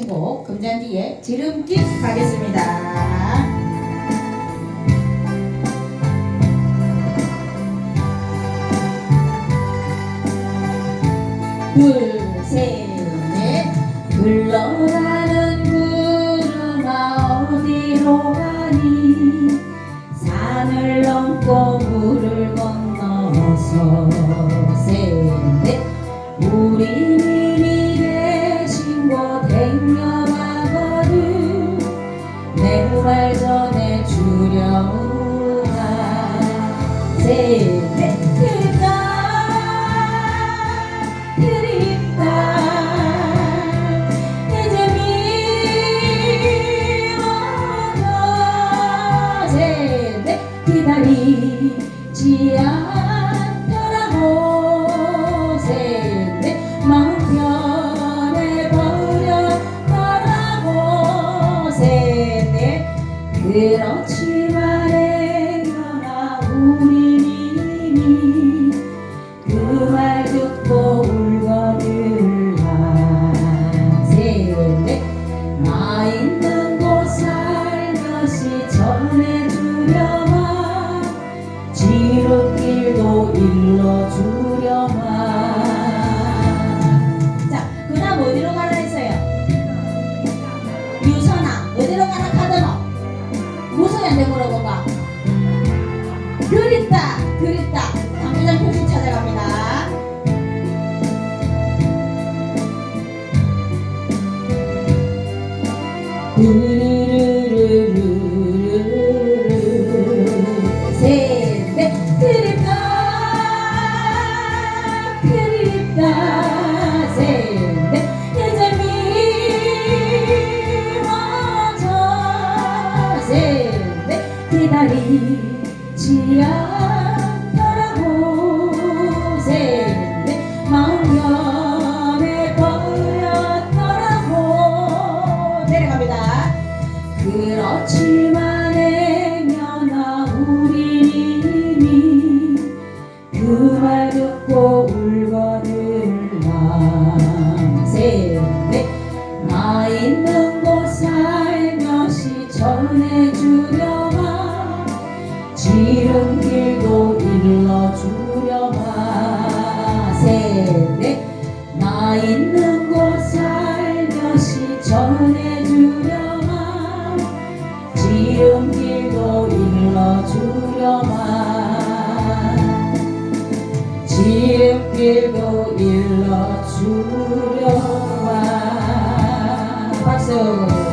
신곡 금잔디의 지름길 가겠습니다. 둘, 셋, 넷. 흘러가는 구름아 어디로 가니 산을 넘고 물을 건너서 셋 넷 우리 이 셋넷 그립다 그립다 이제 미워져 셋넷 기다리지 않더라고 셋넷 마음 변해버렸더라고 셋넷 그렇지 그립다 그립다. 당구장 표시 찾아갑니다. 기다리 지 않더라고. 셋넷 마음 변해버렸더라고. 내려갑니다. 그렇지만 행여나 우리 이미 그 말 듣고 울거들라 셋넷 나 있는 곳살 길도 일러주려마 지름길도 일러주려마 박수